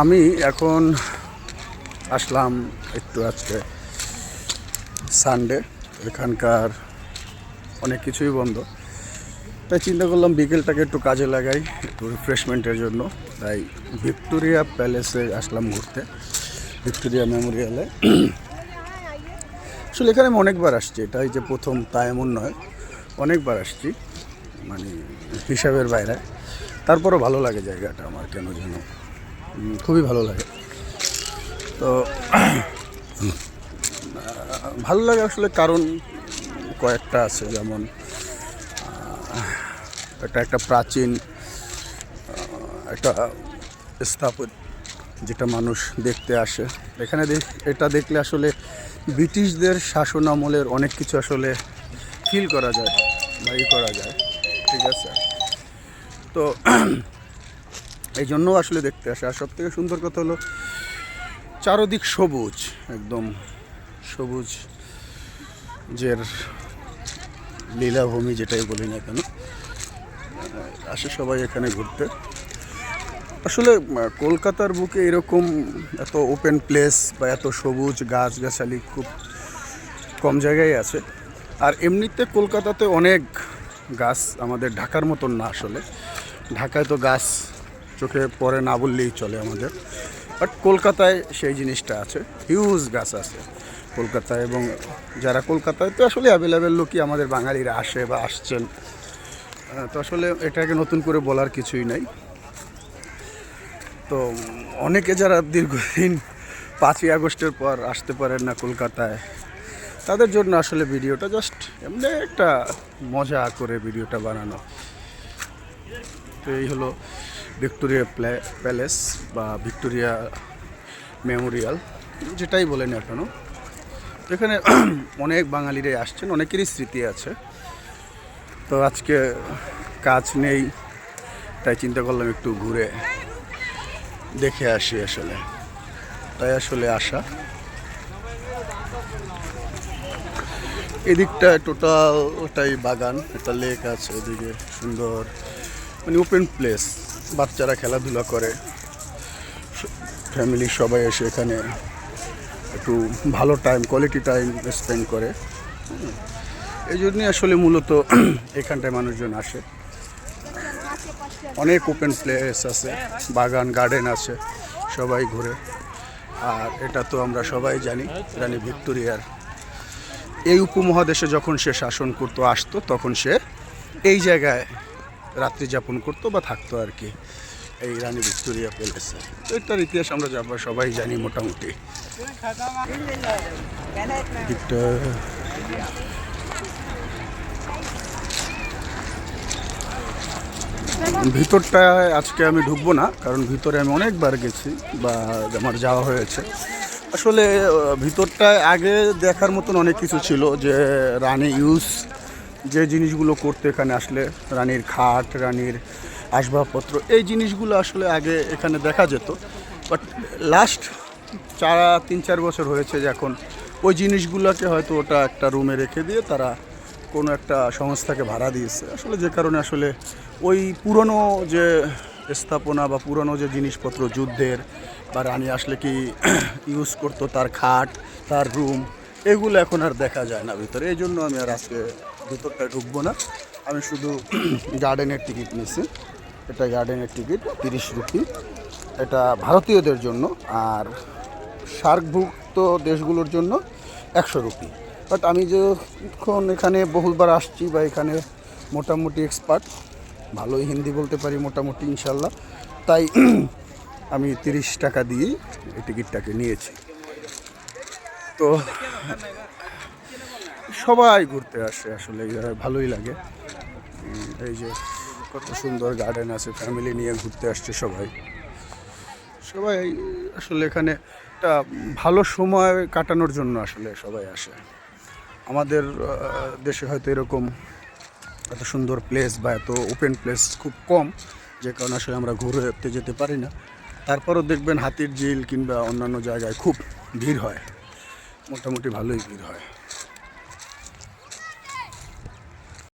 আমি এখন আসলাম একটু আজকে সানডে এখানকার অনেক কিছুই বন্ধ। তাই চিন্তা করলাম বিকেলটাকে একটু কাজে লাগাই, একটু রিফ্রেশমেন্টের জন্য। তাই ভিক্টোরিয়া প্যালেসে আসলাম ঘুরতে, ভিক্টোরিয়া মেমোরিয়ালে। আসলে এখানে আমি অনেকবার আসছি, এটাই যে প্রথম তা এমন নয়। অনেকবার আসছি মানে হিসাবের বাইরে। তারপরও ভালো লাগে জায়গাটা আমার, কেন যেন। খুবই ভালো লাগে। তো ভালো লাগে আসলে কারণ কয়েকটা আছে, যেমন এটা একটা প্রাচীন একটা স্থাপন যেটা মানুষ দেখতে আসে। এখানে দেখ- এটা দেখলে আসলে ব্রিটিশদের শাসন আমলের অনেক কিছু আসলে ফিল করা যায় বা ই করা যায়, ঠিক আছে? তো এই জন্য আসলে দেখতে আসে। আর সব থেকে সুন্দর কথা হলো, চারদিক সবুজ, একদম সবুজ জের লীলাভূমি যেটাই বলি না কেন। আসে সবাই এখানে ঘুরতে। আসলে কলকাতার বুকে এরকম এত ওপেন প্লেস বা এত সবুজ গাছগাছালি খুব কম জায়গায় আছে। আর এমনিতে কলকাতাতে অনেক গাছ আমাদের ঢাকার মতন না আসলে। ঢাকায় তো গাছ চোখে পড়ে না বললেই চলে আমাদের। বাট কলকাতায় সেই জিনিসটা আছে হিউজ গাছ আছে। কলকাতায় এবং যারা কলকাতায়, তো আসলে অ্যাভেলেবেল লোকই আমাদের বাঙালিরা আসে বা আসছেন। তো আসলে এটাকে নতুন করে বলার কিছুই নাই। তো অনেকে যারা দীর্ঘদিন পাঁচই আগস্টের পর আসতে পারেন না কলকাতায়, তাদের জন্য আসলে ভিডিওটা জাস্ট এমনি একটা মজা করে ভিডিওটা বানানো। তো এই হলো ভিক্টোরিয়া প্যালেস বা ভিক্টোরিয়া মেমোরিয়াল, যেটাই বলেন এখনও এখানে অনেক বাঙালিরাই আসছেন, অনেকেরই স্মৃতি আছে। তো আজকে কাজ নেই, তাই চিন্তা করলাম একটু ঘুরে দেখে আসি আসলে। তাই আসলে আসা। এদিকটা টোটালটাই বাগান, একটা লেক আছে, এদিকে সুন্দর মানে ওপেন প্লেস। বাচ্চারা খেলাধুলা করে। ফ্যামিলির সবাই এসে এখানে একটু ভালো টাইম কোয়ালিটি টাইম স্পেন্ড করে। এই জন্যই আসলে মূলত এখানটায় মানুষজন আসে। অনেক ওপেন প্লেস আছে, বাগান গার্ডেন আছে, সবাই ঘুরে। আর এটা তো আমরা সবাই জানি, রানী ভিক্টোরিয়ার। এই উপমহাদেশে যখন সে শাসন করতো, আসতো, তখন সে এই জায়গায় রাত্রি যাপন করতো বা থাকতো আর কি। এই রানী ভিক্টোরিয়া প্যালেসে। তো এটার ইতিহাস আমরা যাব সবাই জানি মোটামুটি। ভিতরটায় আজকে আমি ঢুকবো না, কারণ ভিতরে আমি অনেকবার গেছি বা আমার যাওয়া হয়েছে। আসলে ভিতরটায় আগে দেখার মতন অনেক কিছু ছিল যে, রানী ইউজ যে জিনিসগুলো করতে এখানে আসলে, রানীর খাট, রানীর আসবাবপত্র, এই জিনিসগুলো আসলে আগে এখানে দেখা যেত। বাট লাস্ট চার, তিন, চার বছর হয়েছে যে এখন ওই জিনিসগুলোকে হয়তো ওটা একটা রুমে রেখে দিয়ে তারা কোনো একটা সংস্থাকে ভাড়া দিয়েছে। আসলে যে কারণে আসলে ওই পুরনো যে স্থাপনা বা পুরনো যে জিনিসপত্র যুদ্ধের, বা রানী আসলে কি ইউজ করতো তার খাট, তার রুম এগুলো এখন আর দেখা যায় না ভিতরে। এই জন্য আমি আর আজকে ভিতরটা ঢুকবো না। আমি শুধু গার্ডেনের টিকিট নিয়েছি এটা গার্ডেনের টিকিট তিরিশ রুপি এটা ভারতীয়দের জন্য আর সার্কভুক্ত দেশগুলোর জন্য একশো রুপি বাট আমি যখন এখানে বহুবার আসছি বা এখানে মোটামুটি এক্সপার্ট ভালোই হিন্দি বলতে পারি মোটামুটি ইনশাল্লাহ। তাই আমি তিরিশ টাকা দিয়েই এই টিকিটটাকে নিয়েছি। তো সবাই ঘুরতে আসে আসলে ভালোই লাগে। এই যে কত সুন্দর গার্ডেন আছে ফ্যামিলি নিয়ে ঘুরতে আসছে সবাই। সবাই আসলে এখানে একটা ভালো সময় কাটানোর জন্য আসলে সবাই আসে। আমাদের দেশে হয়তো এরকম এত সুন্দর প্লেস বা এত ওপেন প্লেস খুব কম, যে কারণে আসলে আমরা ঘুরতে যেতে পারি না। তারপরও দেখবেন হাতির ঝিল কিংবা অন্যান্য জায়গায় খুব ভিড় হয়। মোটামুটি ভালোই ভিড় হয়।